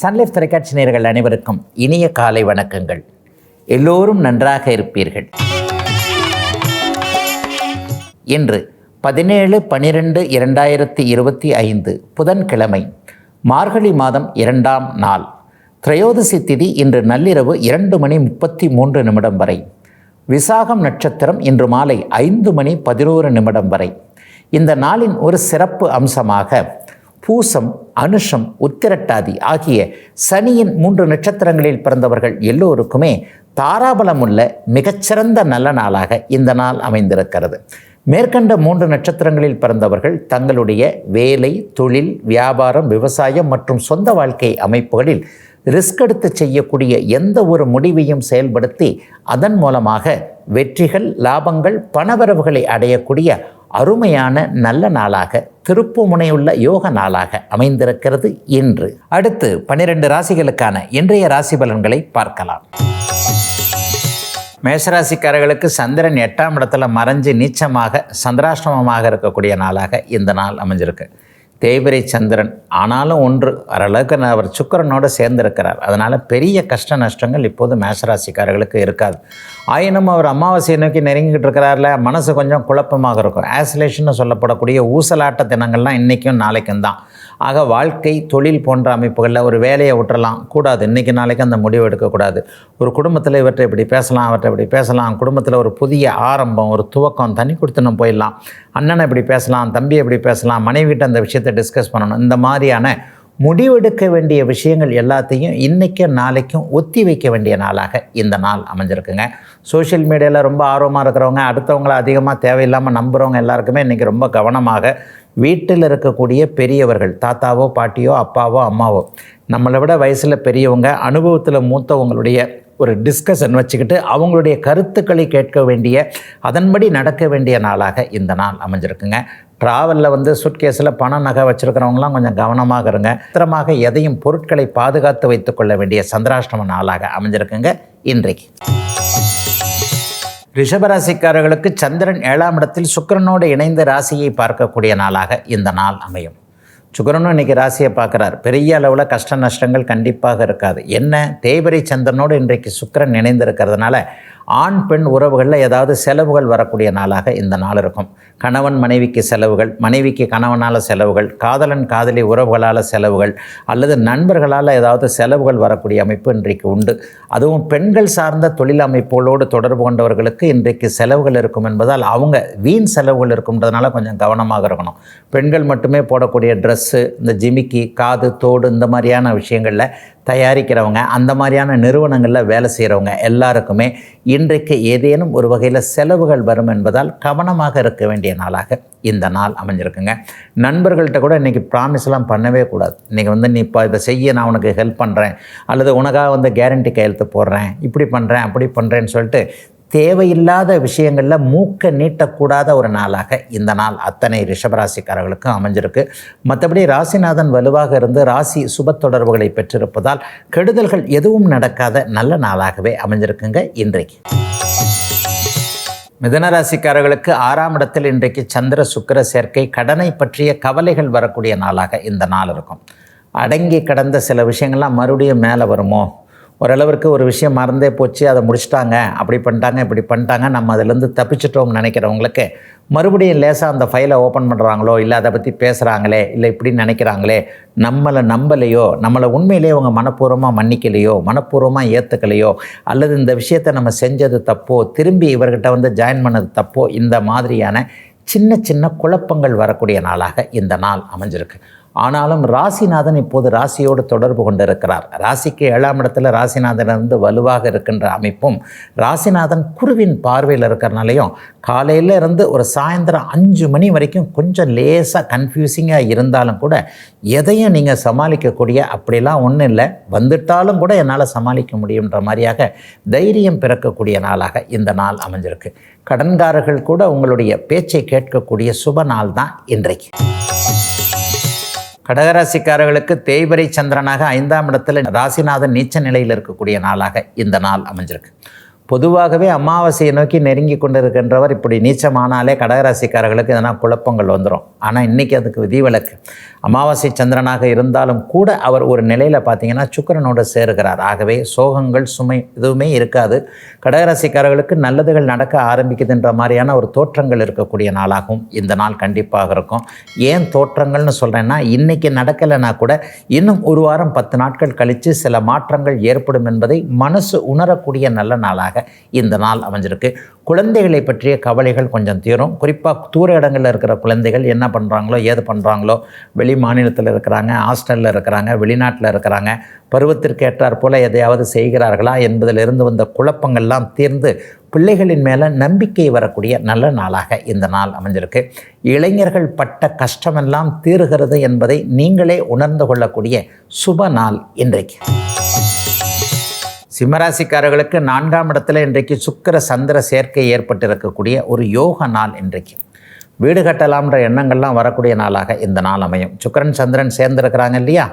Sun Life தொலைக்காட்சி நேர்கள் அனைவருக்கும் இனிய காலை வணக்கங்கள். எல்லோரும் நன்றாக இருப்பீர்கள். இன்று பதினேழு பனிரெண்டு இரண்டாயிரத்தி இருபத்தி ஐந்து புதன்கிழமை மார்கழி மாதம் இரண்டாம் நாள். திரையோதசி திதி இன்று நள்ளிரவு இரண்டு மணி முப்பத்தி மூன்று நிமிடம் வரை. விசாகம் நட்சத்திரம் இன்று மாலை ஐந்து மணி பதினோரு நிமிடம் வரை. இந்த நாளின் ஒரு சிறப்பு அம்சமாக பூசம் அனுஷம் உத்திரட்டாதி ஆகிய சனியின் மூன்று நட்சத்திரங்களில் பிறந்தவர்கள் எல்லோருக்குமே தாராபலம் உள்ள மிகச்சிறந்த நல்ல நாளாக இந்த நாள் அமைந்திருக்கிறது. மேற்கண்ட மூன்று நட்சத்திரங்களில் பிறந்தவர்கள் தங்களுடைய வேலை தொழில் வியாபாரம் விவசாயம் மற்றும் சொந்த வாழ்க்கை அமைப்புகளில் ரிஸ்க் எடுத்து செய்யக்கூடிய எந்த ஒரு முடிவையும் செயல்படுத்தி அதன் மூலமாக வெற்றிகள் லாபங்கள் பணவரவுகளை அடையக்கூடிய அருமையான நல்ல நாளாக திருப்பு முனையுள்ள யோக நாளாக அமைந்திருக்கிறது இன்று. அடுத்து பன்னிரண்டு ராசிகளுக்கான இன்றைய ராசி பலன்களை பார்க்கலாம். மேஷராசிக்காரர்களுக்கு சந்திரன் எட்டாம் இடத்துல மறைஞ்சு நீச்சமாக சந்திராஷ்டமமாக இருக்கக்கூடிய நாளாக இந்த நாள் அமைஞ்சிருக்கு. தேய்பிரை சந்திரன். ஆனாலும் ஒன்று ஓரளவுக்கு அவர் சுக்கரனோடு சேர்ந்திருக்கிறார். அதனால் பெரிய கஷ்ட நஷ்டங்கள் இப்போது மேஷராசிக்காரர்களுக்கு இருக்காது. ஆயினும் அவர் அமாவாசையை நோக்கி நெருங்கிக்கிட்டு இருக்கிறார்ல மனசு கொஞ்சம் குழப்பமாக இருக்கும். ஆசலேஷன் சொல்லப்படக்கூடிய ஊசலாட்ட தினங்கள்லாம் இன்றைக்கும் நாளைக்கும் தான் ஆக வாழ்க்கை தொழில் போன்ற அமைப்புகளில் ஒரு வேலையை விட்டுறலாம். கூடாது. இன்றைக்கி நாளைக்கு அந்த முடிவு எடுக்கக்கூடாது. ஒரு குடும்பத்தில் இவற்றை இப்படி பேசலாம் அவற்றை இப்படி பேசலாம். குடும்பத்தில் ஒரு புதிய ஆரம்பம் ஒரு துவக்கம் தனி கொடுத்துன்னு போயிடலாம். அண்ணனை இப்படி பேசலாம் தம்பி இப்படி பேசலாம் மனைவிட்ட அந்த விஷயத்தை டிஸ்கஸ் பண்ணணும். இந்த மாதிரியான முடிவெடுக்க வேண்டிய விஷயங்கள் எல்லாத்தையும் இன்றைக்கும் நாளைக்கும் ஒத்தி வைக்க வேண்டிய நாளாக இந்த நாள் அமைஞ்சிருக்குங்க. சோஷியல் மீடியாவில் ரொம்ப ஆர்வமாக இருக்கிறவங்க அடுத்தவங்கள அதிகமாக தேவையில்லாமல் நம்புகிறவங்க எல்லாருக்குமே இன்றைக்கி ரொம்ப கவனமாக வீட்டில் இருக்கக்கூடிய பெரியவர்கள் தாத்தாவோ பாட்டியோ அப்பாவோ அம்மாவோ நம்மளை விட வயசில் பெரியவங்க அனுபவத்தில் மூத்தவங்களுடைய ஒரு டிஸ்கஷன் வச்சுக்கிட்டு அவங்களுடைய கருத்துக்களை கேட்க வேண்டிய அதன்படி நடக்க வேண்டிய நாளாக இந்த நாள் அமைஞ்சிருக்குங்க. ட்ராவலில் வந்து சுட்கேஸில் பணம் நகை வச்சுருக்கிறவங்களாம் கொஞ்சம் கவனமாக இருங்க. பத்திரமாக எதையும் பொருட்களை பாதுகாத்து வைத்துக்கொள்ள வேண்டிய சந்திராஷ்டம நாளாக அமைஞ்சிருக்குங்க. இன்றைக்கு. ரிஷபராசிக்காரர்களுக்கு சந்திரன் ஏழாம் இடத்தில் சுக்கரனோடு இணைந்த ராசியை பார்க்கக்கூடிய நாளாக இந்த நாள் அமையும். சுக்கரனும் இன்றைக்கி ராசியை பார்க்குறார். பெரிய அளவில் கஷ்ட நஷ்டங்கள் கண்டிப்பாக இருக்காது. என்ன? தேய்பிரை சந்திரனோடு இன்றைக்கு சுக்கிரன் இணைந்திருக்கிறதுனால ஆண் பெண் உறவுகளில் ஏதாவது செலவுகள் வரக்கூடிய நாளாக இந்த நாள் இருக்கும். கணவன் மனைவிக்கு செலவுகள் மனைவிக்கு கணவனால் செலவுகள் காதலன் காதலி உறவுகளால் செலவுகள் அல்லது நண்பர்களால் ஏதாவது செலவுகள் வரக்கூடிய அமைப்பு இன்றைக்கு உண்டு. அதுவும் பெண்கள் சார்ந்த தொழில் அமைப்புகளோடு தொடர்பு கொண்டவர்களுக்கு இன்றைக்கு செலவுகள் இருக்கும் என்பதால் அவங்க வீண் செலவுகள் இருக்கும்ன்றதுனால கொஞ்சம் கவனமாக இருக்கணும். பெண்கள் மட்டுமே போடக்கூடிய ட்ரெஸ் ட்ரெஸ்ஸு இந்த ஜிமிக்கி காது தோடு இந்த மாதிரியான விஷயங்களில் தயாரிக்கிறவங்க அந்த மாதிரியான நிறுவனங்களில் வேலை செய்கிறவங்க எல்லாருக்குமே இன்றைக்கு ஏதேனும் ஒரு வகையில் செலவுகள் வரும் என்பதால் கவனமாக இருக்க வேண்டிய நாளாக இந்த நாள் அமைஞ்சிருக்குங்க. நண்பர்கள்ட்ட கூட இன்றைக்கி ப்ராமிஸ்லாம் பண்ணவே கூடாது. இன்றைக்கி வந்து நீ இப்போ இதை செய்ய நான் உனக்கு ஹெல்ப் பண்ணுறேன் அல்லது உனக்காக வந்து கேரண்டி கையெழுத்து போடுறேன். இப்படி பண்ணுறேன் அப்படி பண்ணுறேன்னு சொல்லிட்டு தேவையில்லாத விஷயங்களில் மூக்க நீட்டக்கூடாத ஒரு நாளாக இந்த நாள் அத்தனை ரிஷபராசிக்காரர்களுக்கும் அமைஞ்சிருக்கு. மற்றபடி ராசிநாதன் வலுவாக இருந்து ராசி சுப தொடர்புகளை பெற்றிருப்பதால் கெடுதல்கள் எதுவும் நடக்காத நல்ல நாளாகவே அமைஞ்சிருக்குங்க இன்றைக்கு. மிதனராசிக்காரர்களுக்கு ஆறாம் இடத்தில் இன்றைக்கு சந்திர சுக்கிர சேர்க்கை கடனை பற்றிய கவலைகள் வரக்கூடிய நாளாக இந்த நாள் இருக்கும். அடங்கி கடந்த சில விஷயங்கள்லாம் மறுபடியும் மேலே வருமோ? ஓரளவிற்கு ஒரு விஷயம் மறந்தே போச்சு அதை முடிச்சிட்டாங்க அப்படி பண்ணிட்டாங்க இப்படி பண்ணிட்டாங்க நம்ம அதிலேருந்து தப்பிச்சிட்டோம்னு நினைக்கிறவங்களுக்கு மறுபடியும் லேசாக அந்த ஃபைலை ஓப்பன் பண்ணுறாங்களோ இல்லை அதை பற்றி பேசுகிறாங்களே இல்லை இப்படி நினைக்கிறாங்களே நம்மளை நம்பலையோ நம்மளை உண்மையிலேயே அவங்க மனப்பூர்வமாக மன்னிக்கலையோ மனப்பூர்வமாக ஏற்றுக்கலையோ அல்லது இந்த விஷயத்தை நம்ம செஞ்சது தப்போ திரும்பி இவர்கிட்ட வந்து ஜாயின் பண்ணது தப்போ இந்த மாதிரியான சின்ன சின்ன குழப்பங்கள் வரக்கூடிய நாளாக இந்த நாள் அமைஞ்சிருக்கு. ஆனாலும் ராசிநாதன் இப்போது ராசியோடு தொடர்பு கொண்டிருக்கிறார். ராசிக்கு ஏழாம் இடத்துல ராசிநாதன் இருந்து வலுவாக இருக்கின்ற அமைப்பும் ராசிநாதன் குருவின் பார்வையில் இருக்கிறனாலையும் காலையில் இருந்து ஒரு சாயந்தரம் அஞ்சு மணி வரைக்கும் கொஞ்சம் லேசாக கன்ஃபியூசிங்காக இருந்தாலும் கூட எதையும் நீங்கள் சமாளிக்கக்கூடிய அப்படிலாம் ஒன்றும் இல்லை. வந்துட்டாலும் கூட என்னால் சமாளிக்க முடியுன்ற மாதிரியாக தைரியம் பிறக்கக்கூடிய நாளாக இந்த நாள் அமைஞ்சிருக்கு. கடன்காரர்கள் கூட உங்களுடைய பேச்சை கேட்கக்கூடிய சுப நாள் தான் இன்றைக்கு. கடகராசிக்காரர்களுக்கு தேய்பரை சந்திரனாக ஐந்தாம் இடத்துல ராசிநாதன் நீச்ச நிலையில் இருக்கக்கூடிய நாளாக இந்த நாள் அமைஞ்சிருக்கு. பொதுவாகவே அமாவாசையை நோக்கி நெருங்கி கொண்டிருக்கின்றவர் இப்படி நீச்சமானாலே கடகராசிக்காரர்களுக்கு எதனா குழப்பங்கள் வந்துடும் ஆனால் இன்றைக்கி அதுக்கு விதிவிலக்கு. அமாவாசை சந்திரனாக இருந்தாலும் கூட அவர் ஒரு நிலையில் பார்த்தீங்கன்னா சுக்கிரனோடு சேருகிறார். ஆகவே சோகங்கள் சுமை எதுவுமே இருக்காது. கடகராசிக்காரர்களுக்கு நல்லதுகள் நடக்க ஆரம்பிக்குதுன்ற மாதிரியான ஒரு தோற்றங்கள் இருக்கக்கூடிய நாளாகவும் இந்த நாள் கண்டிப்பாக இருக்கும். ஏன் தோற்றங்கள்னு சொல்கிறேன்னா இன்றைக்கி நடக்கலைன்னா கூட இன்னும் ஒரு வாரம் பத்து நாட்கள் கழித்து சில மாற்றங்கள் ஏற்படும் என்பதை மனசு உணரக்கூடிய நல்ல நாளாக இந்த நாள் அமைஞ்சிருக்கு. குழந்தைகளை பற்றிய கவலைகள் கொஞ்சம் தீரும். குறிப்பாக தூர இடங்களில் இருக்கிற குழந்தைகள் என்ன பண்ணுறாங்களோ ஏது பண்ணுறாங்களோ வெளி மாநிலத்தில் இருக்கிறாங்க ஹாஸ்டலில் இருக்கிறாங்க வெளிநாட்டில் இருக்கிறாங்க பருவத்திற்கேற்றார் போல எதையாவது செய்கிறார்களா என்பதிலிருந்து வந்த குழப்பங்கள்லாம் தீர்ந்து பிள்ளைகளின் மேலே நம்பிக்கை வரக்கூடிய நல்ல நாளாக இந்த நாள் அமைஞ்சிருக்கு. இளைஞர்கள் பட்ட கஷ்டமெல்லாம் தீருகிறது என்பதை நீங்களே உணர்ந்து கொள்ளக்கூடிய சுப நாள் இன்றைக்கு. சிம்மராசிக்காரர்களுக்கு நான்காம் இடத்துல இன்றைக்கு சுக்கிர சந்திர சேர்க்கை ஏற்பட்டிருக்கக்கூடிய ஒரு யோக நாள் இன்றைக்கு. வீடு கட்டலாம்ன்ற எண்ணங்கள்லாம் வரக்கூடிய நாளாக இந்த நாள் அமையும். சுக்கரன் சந்திரன் சேர்ந்திருக்கிறாங்க இல்லையா?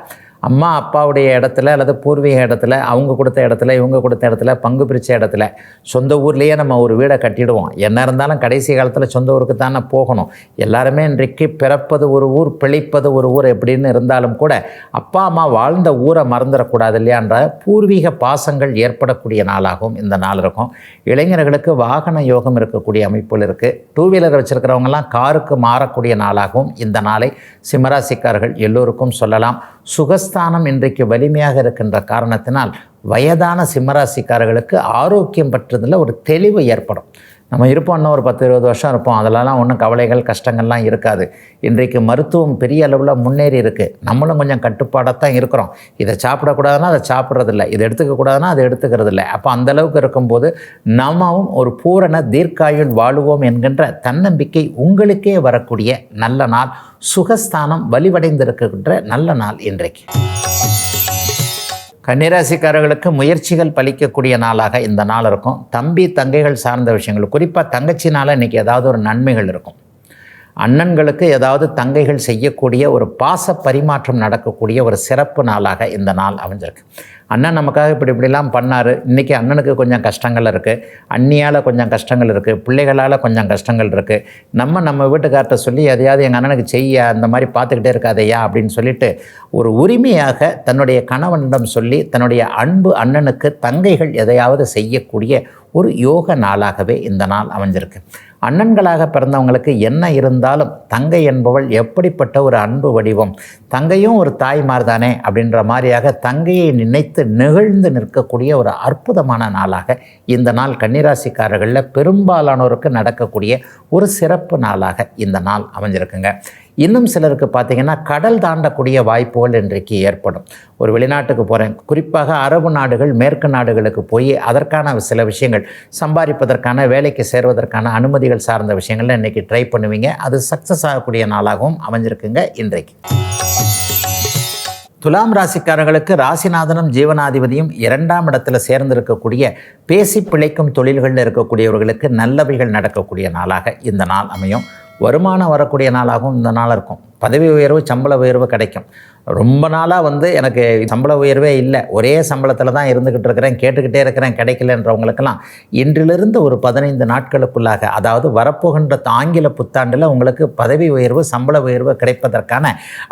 அம்மா அப்பாவுடைய இடத்துல அல்லது பூர்வீக இடத்துல அவங்க கொடுத்த இடத்துல இவங்க கொடுத்த இடத்துல பங்கு பிரித்த இடத்துல சொந்த ஊர்லேயே நம்ம ஒரு வீடை கட்டிடுவோம். என்ன இருந்தாலும் கடைசி காலத்தில் சொந்த ஊருக்கு தானே போகணும். எல்லாருமே இன்றைக்கு பிறப்பது ஒரு ஊர் பிழைப்பது ஒரு ஊர் எப்படின்னு இருந்தாலும் கூட அப்பா அம்மா வாழ்ந்த ஊரை மறந்துடக்கூடாது இல்லையான்ற பூர்வீக பாசங்கள் ஏற்படக்கூடிய நாளாகவும் இந்த நாள் இருக்கும். இளைஞர்களுக்கு வாகன யோகம் இருக்கக்கூடிய அமைப்புகள் இருக்குது டூ வீலர் வச்சுருக்கிறவங்கலாம் காருக்கு மாறக்கூடிய நாளாகவும் இந்த நாளை சிம்மராசிக்காரர்கள் எல்லோருக்கும் சொல்லலாம். சுகஸ்தானம் இன்றைக்கு வலிமையாக இருக்கின்ற காரணத்தினால் வயதான சிம்மராசிக்காரர்களுக்கு ஆரோக்கியம் பற்றதில் ஒரு தெளிவு ஏற்படும். நம்ம இருப்போம் இன்னும் ஒரு பத்து இருபது வருஷம் இருப்போம். அதிலலாம் ஒன்றும் கவலைகள் கஷ்டங்கள்லாம் இருக்காது. இன்றைக்கு மருத்துவம் பெரிய அளவில் முன்னேறி இருக்குது நம்மளும் கொஞ்சம் கட்டுப்பாடாக தான் இருக்கிறோம். இதை சாப்பிடக்கூடாதுன்னா அதை சாப்பிட்றதில்ல. இதை எடுத்துக்கக்கூடாதுன்னா அதை எடுத்துக்கிறதில்ல. அப்போ அந்தளவுக்கு இருக்கும்போது நாமும் ஒரு பூரண தீர்க்காயுள் வாழுவோம் என்கின்ற தன்னம்பிக்கை உங்களுக்கே வரக்கூடிய நல்ல நாள். சுகஸ்தானம் வலிவடைந்திருக்கின்ற நல்ல நாள் இன்றைக்கு. கன்னிராசிக்காரர்களுக்கு முயற்சிகள் பலிக்கக்கூடிய நாளாக இந்த நாள் இருக்கும். தம்பி தங்கைகள் சார்ந்த விஷயங்கள் குறிப்பாக தங்கச்சினால் இன்றைக்கி ஏதாவது ஒரு நன்மைகள் இருக்கும். அண்ணன்களுக்கு ஏதாவது தங்கைகள் செய்யக்கூடிய ஒரு பாச பரிமாற்றம் நடக்கக்கூடிய ஒரு சிறப்பு நாளாக இந்த நாள் அமைஞ்சிருக்கு. அண்ணன் நமக்காக இப்படி இப்படிலாம் பண்ணார். இன்றைக்கி அண்ணனுக்கு கொஞ்சம் கஷ்டங்கள் இருக்குது அண்ணியால் கொஞ்சம் கஷ்டங்கள் இருக்குது பிள்ளைகளால் கொஞ்சம் கஷ்டங்கள் இருக்குது நம்ம நம்ம வீட்டுக்கார்ட்ட சொல்லி எதையாவது எங்கள் அண்ணனுக்கு செய்ய அந்த மாதிரி பார்த்துக்கிட்டே இருக்காதையா அப்படின்னு சொல்லிட்டு ஒரு உரிமையாக தன்னுடைய கணவனிடம் சொல்லி தன்னுடைய அன்பு அண்ணனுக்கு தங்கைகள் எதையாவது செய்யக்கூடிய ஒரு யோக நாளாகவே இந்த நாள் அமைஞ்சிருக்கு. அண்ணன்களாக பிறந்தவங்களுக்கு என்ன இருந்தாலும் தங்கை என்பவள் எப்படிப்பட்ட ஒரு அன்பு வடிவம்? தங்கையும் ஒரு தாய்மார் தானே அப்படின்ற மாதிரியாக தங்கையை நினைத்து நெகிழ்ந்து நிற்கக்கூடிய ஒரு அற்புதமான நாளாக இந்த நாள் கன்னிராசிக்காரர்களில் பெரும்பாலானோருக்கு நடக்கக்கூடிய ஒரு சிறப்பு நாளாக இந்த நாள் அமைஞ்சிருக்குங்க. இன்னும் சிலருக்கு பார்த்திங்கன்னா கடல் தாண்டக்கூடிய வாய்ப்புகள் இன்றைக்கு ஏற்படும். ஒரு வெளிநாட்டுக்கு போகிறேன் குறிப்பாக அரபு நாடுகள் மேற்கு நாடுகளுக்கு போய் அதற்கான சில விஷயங்கள் சம்பாதிப்பதற்கான வேலைக்கு சேர்வதற்கான அனுமதிகள் சார்ந்த விஷயங்கள்ல இன்றைக்கி ட்ரை பண்ணுவீங்க. அது சக்ஸஸ் ஆகக்கூடிய நாளாகவும் அமைஞ்சிருக்குங்க இன்றைக்கு. துலாம் ராசிக்காரர்களுக்கு ராசிநாதனும் ஜீவனாதிபதியும் இரண்டாம் இடத்துல சேர்ந்திருக்கக்கூடிய பேசி பிழைக்கும் தொழில்களில் இருக்கக்கூடியவர்களுக்கு நல்லவைகள் நடக்கக்கூடிய நாளாக இந்த நாள் அமையும். வருமானம் வரக்கூடிய நாளாகவும் இந்த நாள் இருக்கும். பதவி உயர்வு சம்பள உயர்வு கிடைக்கும். ரொம்ப நாளாக வந்து எனக்கு சம்பள உயர்வே இல்லை. ஒரே சம்பளத்தில் தான் இருந்துக்கிட்டு இருக்கிறேன் கேட்டுக்கிட்டே இருக்கிறேன் கிடைக்கலன்றவங்களுக்கெல்லாம். இன்றிலிருந்து ஒரு பதினைந்து நாட்களுக்குள்ளாக அதாவது வரப்போகின்ற ஆங்கில புத்தாண்டில் உங்களுக்கு பதவி உயர்வு சம்பள உயர்வு கிடைப்பதற்கான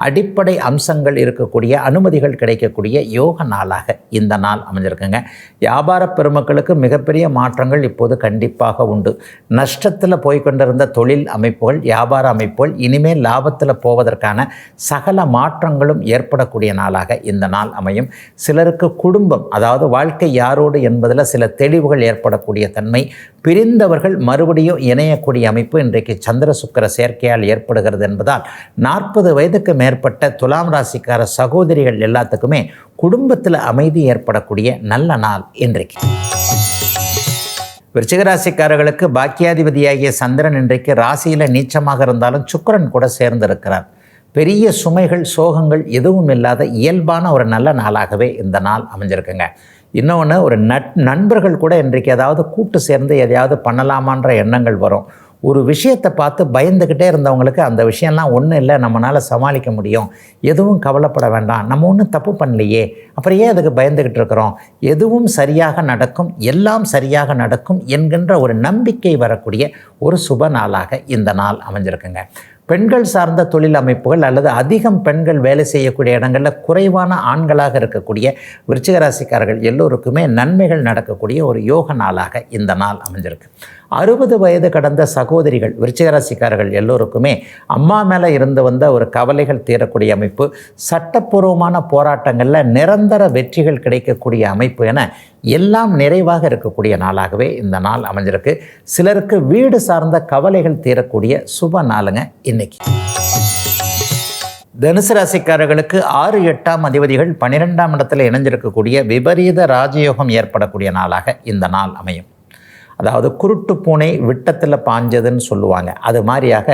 அடிப்படை அம்சங்கள் இருக்கக்கூடிய அனுமதிகள் கிடைக்கக்கூடிய யோக நாளாக இந்த நாள் அமைஞ்சிருக்குங்க. வியாபார பெருமக்களுக்கு மிகப்பெரிய மாற்றங்கள் இப்போது கண்டிப்பாக உண்டு. நஷ்டத்தில் போய்கொண்டிருந்த தொழில் அமைப்புகள் வியாபார அமைப்புகள் இனிமேல் லாபத்தில் போவதற்கான சகல மாற்றங்களும் ஏற்படக்கூடிய நாளாக இந்த நாள் அமையும். சிலருக்கு குடும்பம் அதாவது வாழ்க்கை யாரோடு என்பதில் சில தெளிவுகள் ஏற்படக்கூடிய தன்மை. பிரிந்தவர்கள் மறுபடியும் இணையக்கூடிய அமைப்பு இன்றைக்கு சந்திர சுக்கர சேர்க்கையால் ஏற்படுகிறது என்பதால் நாற்பது வயதுக்கு மேற்பட்ட துலாம் ராசிக்கார சகோதரிகள் எல்லாத்துக்குமே குடும்பத்தில் அமைதி ஏற்படக்கூடிய நல்ல நாள் இன்றைக்கு. விருச்சிகராசிக்காரர்களுக்கு பாக்கியாதிபதியாகிய சந்திரன் இன்றைக்கு ராசியில் நீச்சமாக இருந்தாலும் சுக்கரன் கூட சேர்ந்திருக்கிறார். பெரிய சுமைகள் சோகங்கள் எதுவும் இல்லாத இயல்பான ஒரு நல்ல நாளாகவே இந்த நாள் அமைஞ்சிருக்குங்க. இன்னொன்று ஒரு நட் நண்பர்கள் கூட இன்றைக்கு ஏதாவது கூட்டு சேர்ந்து எதையாவது பண்ணலாமான்ற எண்ணங்கள் வரும். ஒரு விஷயத்தை பார்த்து பயந்துக்கிட்டே இருந்தவங்களுக்கு அந்த விஷயம்லாம் ஒன்றும் இல்லை நம்மளால் சமாளிக்க முடியும். எதுவும் கவலைப்பட வேண்டாம். நம்ம ஒன்றும் தப்பு பண்ணலையே. அப்புறம் ஏன் அதுக்கு பயந்துக்கிட்டு இருக்கிறோம்? எதுவும் சரியாக நடக்கும் எல்லாம் சரியாக நடக்கும் என்கின்ற ஒரு நம்பிக்கை வரக்கூடிய ஒரு சுப நாளாக இந்த நாள் அமைஞ்சிருக்குங்க. பெண்கள் சார்ந்த தொழில் அமைப்புகள் அல்லது அதிகம் பெண்கள் வேலை செய்யக்கூடிய இடங்களில் குறைவான ஆண்களாக இருக்கக்கூடிய விருச்சிகராசிக்காரர்கள் எல்லோருக்குமே நன்மைகள் நடக்கக்கூடிய ஒரு யோக நாளாக இந்த நாள் அமைஞ்சிருக்கு. அறுபது வயது கடந்த சகோதரிகள் விருச்சிகராசிக்காரர்கள் எல்லோருக்குமே அம்மா மேலே இருந்து வந்த ஒரு கவலைகள் தீரக்கூடிய அமைப்பு சட்டப்பூர்வமான போராட்டங்களில் நிரந்தர வெற்றிகள் கிடைக்கக்கூடிய அமைப்பு என எல்லாம் நிறைவாக இருக்கக்கூடிய நாளாகவே இந்த நாள் அமைஞ்சிருக்கு. சிலருக்கு வீடு சார்ந்த கவலைகள் தீரக்கூடிய சுப நாளுங்க இன்னைக்கு. தனுசு ராசிக்காரர்களுக்கு ஆறு எட்டாம் அதிபதிகள் பன்னிரெண்டாம் இடத்துல இணைஞ்சிருக்கக்கூடிய விபரீத ராஜயோகம் ஏற்படக்கூடிய நாளாக இந்த நாள் அமையும். அதாவது குருட்டு பூனை விட்டத்தில் பாஞ்சதுன்னு சொல்லுவாங்க. அது மாதிரியாக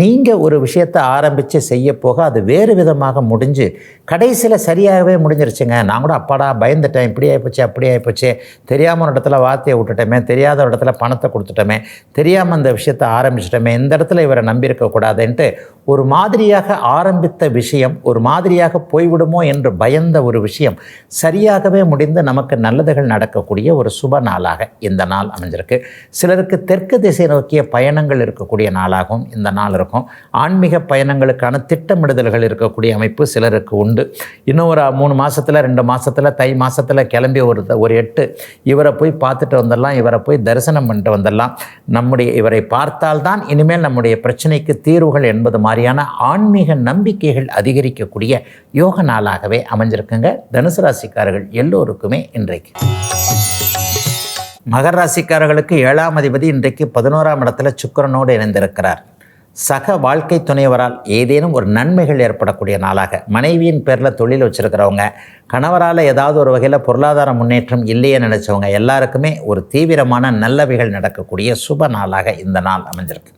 நீங்கள் ஒரு விஷயத்தை ஆரம்பித்து செய்ய போக அது வேறு விதமாக முடிஞ்சு கடைசியில் சரியாகவே முடிஞ்சிருச்சுங்க. நான் கூட அப்பாடா பயந்துட்டேன் இப்படி ஆகிப்போச்சு அப்படி ஆகிப்போச்சு தெரியாமல் ஒரு இடத்துல வார்த்தையை விட்டுட்டோமே தெரியாத ஒரு இடத்துல பணத்தை கொடுத்துட்டோமே தெரியாமல் அந்த விஷயத்தை ஆரம்பிச்சிட்டோமே இந்த இடத்துல இவரை நம்பியிருக்கக்கூடாதுன்ட்டு ஒரு மாதிரியாக ஆரம்பித்த விஷயம் ஒரு மாதிரியாக போய்விடுமோ என்று பயந்த ஒரு விஷயம் சரியாகவே முடிந்து நமக்கு நல்லதுகள் நடக்கக்கூடிய ஒரு சுப நாளாக இந்த நாள் அமைஞ்சிருக்கு. சிலருக்கு தெற்கு திசை நோக்கிய பயணங்கள் இருக்கக்கூடிய நாளாகவும் இந்த நாள் இருக்கும். ஆன்மீக பயணங்களுக்கான திட்டமிடுதல்கள் இருக்கக்கூடிய அமைப்பு சிலருக்கு உண்டு. இன்னும் ஒரு மூணு மாதத்தில் ரெண்டு மாதத்தில் தை மாதத்தில் கிளம்பி ஒரு ஒரு எட்டு இவரை போய் பார்த்துட்டு வந்துடலாம் இவரை போய் தரிசனம் பண்ணிட்டு வந்துடலாம். நம்முடைய இவரை பார்த்தால்தான் இனிமேல் நம்முடைய பிரச்சனைக்கு தீர்வுகள் என்பது மாதிரியான ஆன்மீக நம்பிக்கைகள் அதிகரிக்கக்கூடிய யோக நாளாகவே அமைஞ்சிருக்குங்க. தனுசு ராசிக்காரர்கள் எல்லோருக்குமே இன்றைக்கு. மகர ராசிக்காரர்களுக்கு ஏழாம் அதிபதி இன்றைக்கு பதினோராம் இடத்துல சுக்கிரனோடு இணைந்திருக்கிறார். சக வாழ்க்கை துணைவரால் ஏதேனும் ஒரு நன்மைகள் ஏற்படக்கூடிய நாளாக. மனைவியின் பேரில் தொழில் வச்சுருக்கிறவங்க கணவரால் ஏதாவது ஒரு வகையில் பொருளாதார முன்னேற்றம் இல்லையே நினச்சவங்க எல்லாருக்குமே ஒரு தீவிரமான நல்லவைகள் நடக்கக்கூடிய சுப நாளாக இந்த நாள் அமைஞ்சிருக்கு.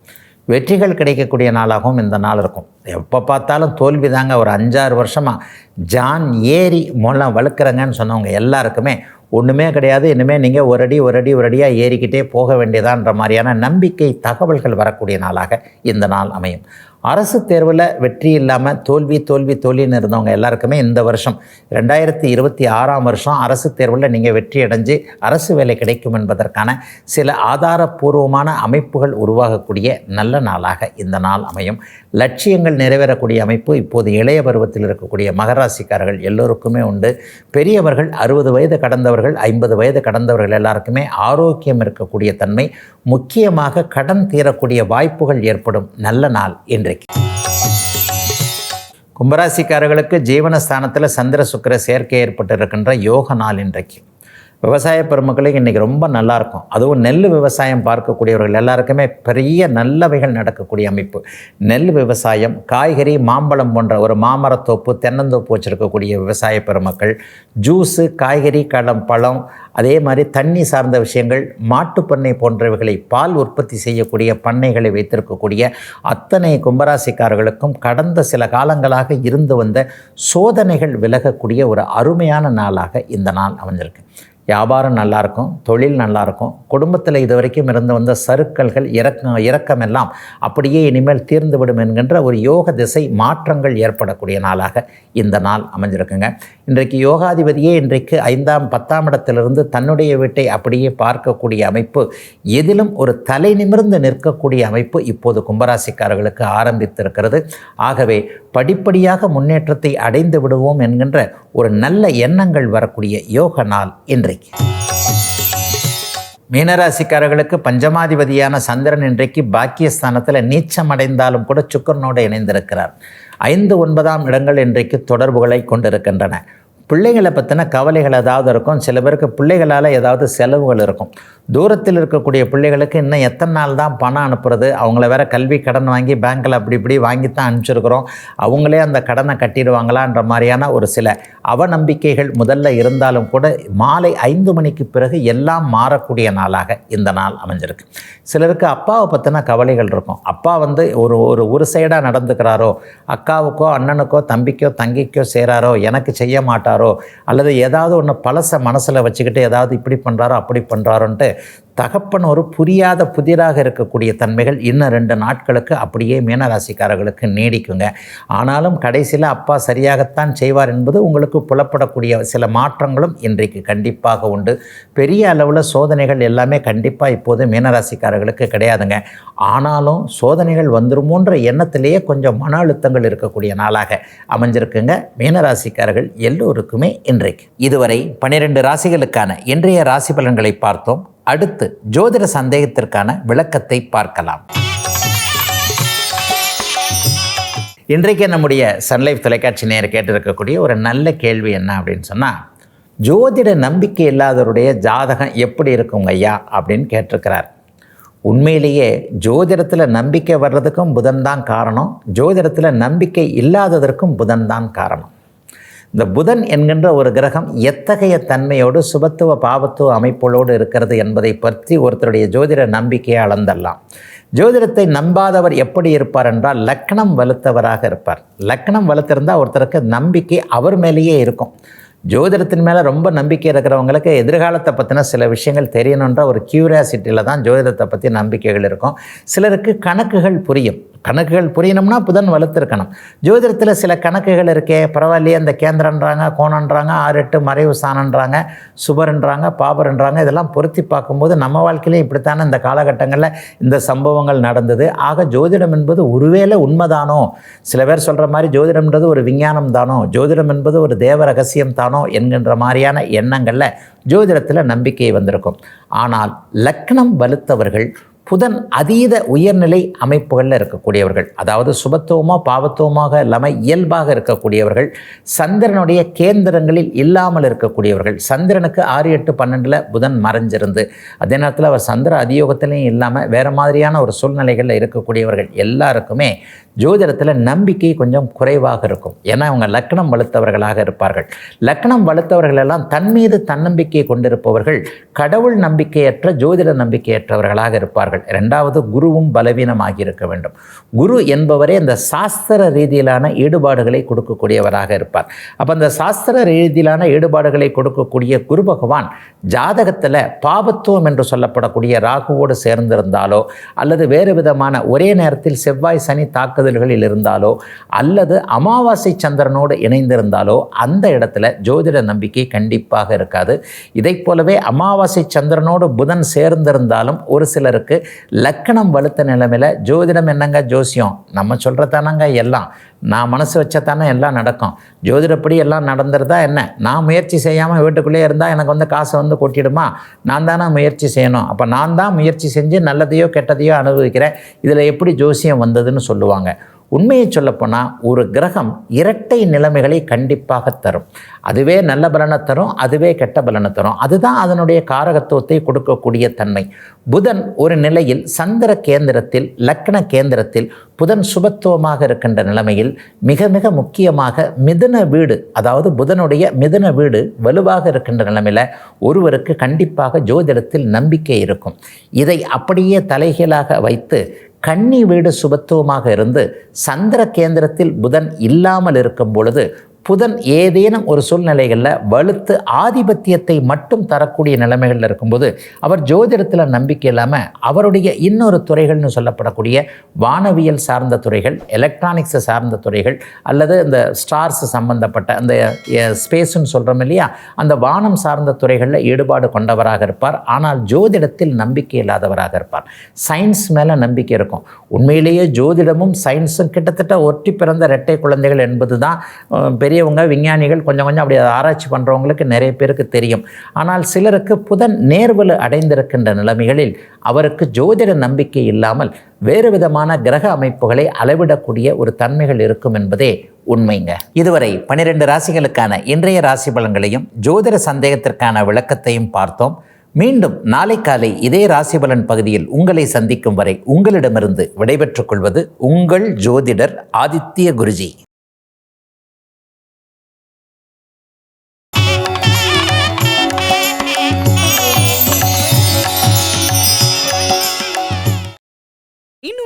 வெற்றிகள் கிடைக்கக்கூடிய நாளாகவும் இந்த நாள் இருக்கும். எப்போ பார்த்தாலும் தோல்வி தாங்க ஒரு அஞ்சாறு வருஷமாக ஜான் ஏரி மூலம் வழுக்கிறங்கன்னு சொன்னவங்க எல்லாருக்குமே ஒன்றுமே கிடையாது. இனிமேல் நீங்கள் ஒரு அடி ஒரு அடி ஒரு அடியாக ஏறிக்கிட்டே போக வேண்டியதான்ற மாதிரியான நம்பிக்கை தகவல்கள் வரக்கூடிய நாளாக இந்த நாள் அமையும். அரசு தேர்வில் வெற்றி இல்லாமல் தோல்வி தோல்வி தோல்வின்னு இருந்தவங்க எல்லாருக்குமே இந்த வருஷம் ரெண்டாயிரத்தி இருபத்தி ஆறாம் வருஷம் அரசு தேர்வில் நீங்கள் வெற்றி அடைஞ்சு அரசு வேலை கிடைக்கும் என்பதற்கான சில ஆதாரபூர்வமான அமைப்புகள் உருவாகக்கூடிய நல்ல நாளாக இந்த நாள் அமையும். லட்சியங்கள் நிறைவேறக்கூடிய அமைப்பு இப்போது இளைய பருவத்தில் இருக்கக்கூடிய மகராசிக்காரர்கள் எல்லோருக்குமே உண்டு. பெரியவர்கள் அறுபது வயது கடந்தவர்கள் ஐம்பது வயது கடந்தவர்கள் எல்லாருக்குமே ஆரோக்கியம் இருக்கக்கூடிய தன்மை முக்கியமாக கடன் தீரக்கூடிய வாய்ப்புகள் ஏற்படும். நல்ல நாள் இன்றைக்கு கும்பராசிக்காரர்களுக்கு ஜீவனஸ்தானத்தில் சந்திர சுக்கர சேர்க்கை ஏற்பட்டு இருக்கின்ற யோக நாள் இன்றைக்கு. விவசாய பெருமக்களுக்கு இன்றைக்கி ரொம்ப நல்லாயிருக்கும் அதுவும் நெல் விவசாயம் பார்க்கக்கூடியவர்கள் எல்லாருக்குமே பெரிய நல்லவைகள் நடக்கக்கூடிய அமைப்பு. நெல் விவசாயம் காய்கறி மாம்பழம் போன்ற ஒரு மாமரத்தோப்பு தென்னந்தோப்பு வச்சுருக்கக்கூடிய விவசாய பெருமக்கள் ஜூஸு காய்கறி களம் பழம் அதே மாதிரி தண்ணி சார்ந்த விஷயங்கள் மாட்டுப்பண்ணை போன்றவைகளை பால் உற்பத்தி செய்யக்கூடிய பண்ணைகளை வைத்திருக்கக்கூடிய அத்தனை கும்பராசிக்காரர்களுக்கும் கடந்த சில காலங்களாக இருந்து வந்த சோதனைகள் விலகக்கூடிய ஒரு அருமையான நாளாக இந்த நாள் அமைஞ்சிருக்கு. வியாபாரம் நல்லாயிருக்கும் தொழில் நல்லாயிருக்கும் குடும்பத்தில் இது வரைக்கும் இருந்து வந்த சருக்கல்கள் இறக்கம் இறக்கமெல்லாம் அப்படியே இனிமேல் தீர்ந்துவிடும் என்கின்ற ஒரு யோக திசை மாற்றங்கள் ஏற்படக்கூடிய நாளாக இந்த நாள் அமைஞ்சிருக்குங்க. இன்றைக்கு யோகாதிபதியே இன்றைக்கு ஐந்தாம் பத்தாம் இடத்திலிருந்து தன்னுடைய வீட்டை அப்படியே பார்க்கக்கூடிய அமைப்பு எதிலும் ஒரு தலை நிமிர்ந்து நிற்கக்கூடிய அமைப்பு இப்போது கும்பராசிக்காரர்களுக்கு ஆரம்பித்திருக்கிறது. ஆகவே படிப்படியாக முன்னேற்றத்தை அடைந்து விடுவோம் என்கின்ற ஒரு நல்ல எண்ணங்கள் வரக்கூடிய யோக நாள் இன்றைக்கு மீனராசிக்காரர்களுக்கு பஞ்சமாதிபதியான சந்திரன் இன்றைக்கு பாக்கியஸ்தானத்தில் நீச்சம் அடைந்தாலும் கூட சுக்கரனோடு இணைந்திருக்கிறார். ஐந்து ஒன்பதாம் இடங்கள் இன்றைக்கு தொடர்புகளை கொண்டிருக்கின்றன. பிள்ளைகளை பற்றின கவலைகள் ஏதாவது இருக்கும்? சில பேருக்கு பிள்ளைகளால் ஏதாவது செலவுகள் இருக்கும். தூரத்தில் இருக்கக்கூடிய பிள்ளைகளுக்கு இன்னும் எத்தனை நாள் தான் பணம் அனுப்புறது? அவங்கள வேற கல்வி கடன் வாங்கி பேங்க்கில் அப்படி இப்படி வாங்கி தான் அனுப்பிச்சிருக்கிறோம். அவங்களே அந்த கடனை கட்டிடுவாங்களான்ற மாதிரியான ஒரு சில அவநம்பிக்கைகள் முதல்ல இருந்தாலும் கூட மாலை ஐந்து மணிக்கு பிறகு எல்லாம் மாறக்கூடிய நாளாக இந்த நாள் அமைஞ்சிருக்கு. சிலருக்கு அப்பாவை பற்றின கவலைகள் இருக்கும். அப்பா வந்து ஒரு ஒரு ஒரு சைடாக நடந்துக்கிறாரோ அக்காவுக்கோ அண்ணனுக்கோ தம்பிக்கோ தங்கிக்கோ சேராரோ எனக்கு செய்ய மாட்டாரோ அல்லது ஏதாவது ஒன்று பழச மனசில் வச்சுக்கிட்டு ஏதாவது இப்படி பண்ணுறாரோ அப்படி பண்ணுறாரோன்ட்டு தகப்பன் ஒரு புரியாத புதிராக இருக்கக்கூடிய தன்மைகள் இன்னும் ரெண்டு நாட்களுக்கு அப்படியே மீனராசிக்காரர்களுக்கு நீடிக்குங்க. ஆனாலும் கடைசியில் அப்பா சரியாகத்தான் செய்வார் என்பது உங்களுக்கு புலப்படக்கூடிய சில மாற்றங்களும் இன்றைக்கு கண்டிப்பாக உண்டு. பெரிய அளவில் சோதனைகள் எல்லாமே கண்டிப்பாக இப்போது மீனராசிக்காரர்களுக்கு கிடையாதுங்க. ஆனாலும் சோதனைகள் வந்துருமோன்ற எண்ணத்திலேயே கொஞ்சம் மன அழுத்தங்கள் இருக்கக்கூடிய நாளாக அமைஞ்சிருக்குங்க. மீனராசிக்காரர்கள் எல்லோருக்குமே இன்றைக்கு. இதுவரை பன்னிரெண்டு ராசிகளுக்கான இன்றைய ராசி பலன்களை பார்த்தோம். அடுத்து ஜோதிட சந்தேகத்திற்கான விளக்கத்தை பார்க்கலாம். இன்றைக்கு நம்முடைய சன்லைஃப் தொலைக்காட்சி நேர் கேட்டிருக்கக்கூடிய ஒரு நல்ல கேள்வி என்ன அப்படின்னு சொன்னால் ஜோதிட நம்பிக்கை இல்லாதவருடைய ஜாதகம் எப்படி இருக்குங்க ஐயா அப்படின்னு கேட்டிருக்கிறார். உண்மையிலேயே ஜோதிடத்தில் நம்பிக்கை வர்றதுக்கும் புதன் தான் காரணம் ஜோதிடத்தில் நம்பிக்கை இல்லாததற்கும் புதன் தான் காரணம். இந்த புதன் என்கின்ற ஒரு கிரகம் எத்தகைய தன்மையோடு சுபத்துவ பாவத்துவ அமைப்புகளோடு இருக்கிறது என்பதை பற்றி ஒருத்தருடைய ஜோதிட நம்பிக்கையை அளந்தல்லாம் ஜோதிடத்தை நம்பாதவர் எப்படி இருப்பார் என்றால் லக்னம் வலுத்தவராக இருப்பார். லக்னம் வலுத்திருந்தால் ஒருத்தருக்கு நம்பிக்கை அவர் மேலேயே இருக்கும். ஜோதிடத்தின் மேலே ரொம்ப நம்பிக்கை இருக்கிறவங்களுக்கு எதிர்காலத்தை பற்றின சில விஷயங்கள் தெரியணுன்ற ஒரு கியூரியாசிட்டியில் தான் ஜோதிடத்தை பற்றி நம்பிக்கைகள் இருக்கும். சிலருக்கு கணக்குகள் புரியும். கணக்குகள் புரியணும்னா புதன் வலுத்திருக்கணும். ஜோதிடத்தில் சில கணக்குகள் இருக்கே பரவாயில்லையே அந்த கேந்திரன்றாங்க கோணன்றாங்க ஆறு எட்டு மறைவு சாணன்றாங்க சுபர்ன்றாங்க பாபர்ன்றாங்க இதெல்லாம் பொருத்தி பார்க்கும்போது நம்ம வாழ்க்கையிலேயும் இப்படித்தானே இந்த காலகட்டங்களில் இந்த சம்பவங்கள் நடந்தது. ஆக ஜோதிடம் என்பது ஒருவேளை உண்மைதானோ? சில பேர் சொல்கிற மாதிரி ஜோதிடம்ன்றது ஒரு விஞ்ஞானம் தானோ? ஜோதிடம் என்பது ஒரு தேவ ரகசியம் தானோ? என்கின்ற மாதிரியான எண்ணங்களில் ஜோதிடத்தில் நம்பிக்கை வந்திருக்கும். ஆனால் லக்னம் வலுத்தவர்கள் புதன் அதீத உயர்நிலை அமைப்புகளில் இருக்கக்கூடியவர்கள். அதாவது சுபத்துவமோ பாவத்துவமாக இல்லாமல் இயல்பாக இருக்கக்கூடியவர்கள். சந்திரனுடைய கேந்திரங்களில் இல்லாமல் இருக்கக்கூடியவர்கள். சந்திரனுக்கு ஆறு எட்டு பன்னெண்டில் புதன் மறைஞ்சிருந்து அதே நேரத்தில் அவர் சந்திர அதியோகத்திலையும் இல்லாமல் வேறு மாதிரியான ஒரு சூழ்நிலைகளில் இருக்கக்கூடியவர்கள் எல்லாருக்குமே ஜோதிடத்தில் நம்பிக்கை கொஞ்சம் குறைவாக இருக்கும். ஏன்னா அவங்க லக்னம் வலுத்தவர்களாக இருப்பார்கள். லக்னம் வலுத்தவர்கள் எல்லாம் தன் மீது தன்னம்பிக்கை கொண்டிருப்பவர்கள். கடவுள் நம்பிக்கையற்ற ஜோதிட நம்பிக்கையற்றவர்களாக இருப்பார்கள். ரெண்டாவது குருவும் பலவீனமாகி இருக்க வேண்டும். குரு என்பவரே இந்த சாஸ்திர ரீதியிலான ஈடுபாடுகளை கொடுக்கக்கூடியவராக இருப்பார். அப்போ அந்த சாஸ்திர ரீதியிலான ஈடுபாடுகளை கொடுக்கக்கூடிய குரு பகவான் ஜாதகத்தில் பாபத்துவம் என்று சொல்லப்படக்கூடிய ராகுவோடு சேர்ந்திருந்தாலோ அல்லது வேறு விதமான ஒரே நேரத்தில் செவ்வாய் சனி தாக்குதல்களில் இருந்தாலோ அல்லது அமாவாசை சந்திரனோடு இணைந்திருந்தாலோ அந்த இடத்துல ஜோதிட நம்பிக்கை கண்டிப்பாக இருக்காது. இதைப் போலவே அமாவாசை சந்திரனோடு புதன் சேர்ந்திருந்தாலும் ஒரு சிலருக்கு லக்கணம் வலுத்த நிலைமையில் ஜோதிடம் என்னங்க ஜோசியம்? நம்ம சொல்கிறதானங்க எல்லாம். நான் மனசு வச்சத்தானே எல்லாம் நடக்கும். ஜோதிடப்படி எல்லாம் நடந்துருதா என்ன? நான் முயற்சி செய்யாமல் வீட்டுக்குள்ளேயே இருந்தால் எனக்கு வந்து காசை வந்து கொட்டிடுமா? நான் தானே முயற்சி செய்யணும். அப்போ நான் தான் முயற்சி செஞ்சு நல்லதையோ கெட்டதையோ அனுபவிக்கிறேன். இதில் எப்படி ஜோசியம் வந்ததுன்னு சொல்லுவாங்க. உண்மையை சொல்லப்போனால் ஒரு கிரகம் இரட்டை நிலைமைகளை கண்டிப்பாக தரும். அதுவே நல்ல பலனை தரும் அதுவே கெட்ட பலனை தரும். அதுதான் அதனுடைய காரகத்துவத்தை கொடுக்கக்கூடிய தன்மை. புதன் ஒரு நிலையில் சந்திர கேந்திரத்தில் லக்ன கேந்திரத்தில் புதன் சுபத்துவமாக இருக்கின்ற நிலைமையில் மிக மிக முக்கியமாக மிதுன வீடு அதாவது புதனுடைய மிதுன வீடு வலுவாக இருக்கின்ற நிலைமையில் ஒருவருக்கு கண்டிப்பாக ஜோதிடத்தில் நம்பிக்கை இருக்கும். இதை அப்படியே தலைகீழாக வைத்து கன்னி வீடு சுபத்துவமாக இருந்து சந்திர கேந்திரத்தில் புதன் இல்லாமல் இருக்கும் பொழுது புதன் ஏதேனும் ஒரு சூழ்நிலைகளில் வலுத்து ஆதிபத்தியத்தை மட்டும் தரக்கூடிய நிலைமைகளில் இருக்கும்போது அவர் ஜோதிடத்தில் நம்பிக்கை இல்லாமல் அவருடைய இன்னொரு துறைகள்னு சொல்லப்படக்கூடிய வானவியல் சார்ந்த துறைகள் எலக்ட்ரானிக்ஸை சார்ந்த துறைகள் அல்லது இந்த ஸ்டார்ஸ் சம்பந்தப்பட்ட அந்த ஸ்பேஸ்ன்னு சொல்கிறோம் இல்லையா? அந்த வானம் சார்ந்த துறைகளில் ஈடுபாடு கொண்டவராக இருப்பார். ஆனால் ஜோதிடத்தில் நம்பிக்கை இல்லாதவராக இருப்பார். சயின்ஸ் மேலே நம்பிக்கை இருக்கும். உண்மையிலேயே ஜோதிடமும் சயின்ஸும் கிட்டத்தட்ட ஒட்டி பிறந்த இரட்டை குழந்தைகள் என்பது தான் பெரிய பெரியவங்க விஞ்ஞானிகள் கொஞ்சம் கொஞ்சம் அப்படி ஆராய்ச்சி பண்ணுறவங்களுக்கு நிறைய பேருக்கு தெரியும். ஆனால் சிலருக்கு புதன் நேர்வலு அடைந்திருக்கின்ற நிலைமைகளில் அவருக்கு ஜோதிட நம்பிக்கை இல்லாமல் வேறு விதமான கிரக அமைப்புகளை அளவிடக்கூடிய ஒரு தன்மைகள் இருக்கும் என்பதே உண்மைங்க. இதுவரை பனிரெண்டு ராசிகளுக்கான இன்றைய ராசி பலன்களையும் ஜோதிட சந்தேகத்திற்கான விளக்கத்தையும் பார்த்தோம். மீண்டும் நாளை காலை இதே ராசிபலன் பகுதியில் உங்களை சந்திக்கும் வரை உங்களிடமிருந்து விடைபெற்றுக் கொள்வது உங்கள் ஜோதிடர் ஆதித்ய குருஜி.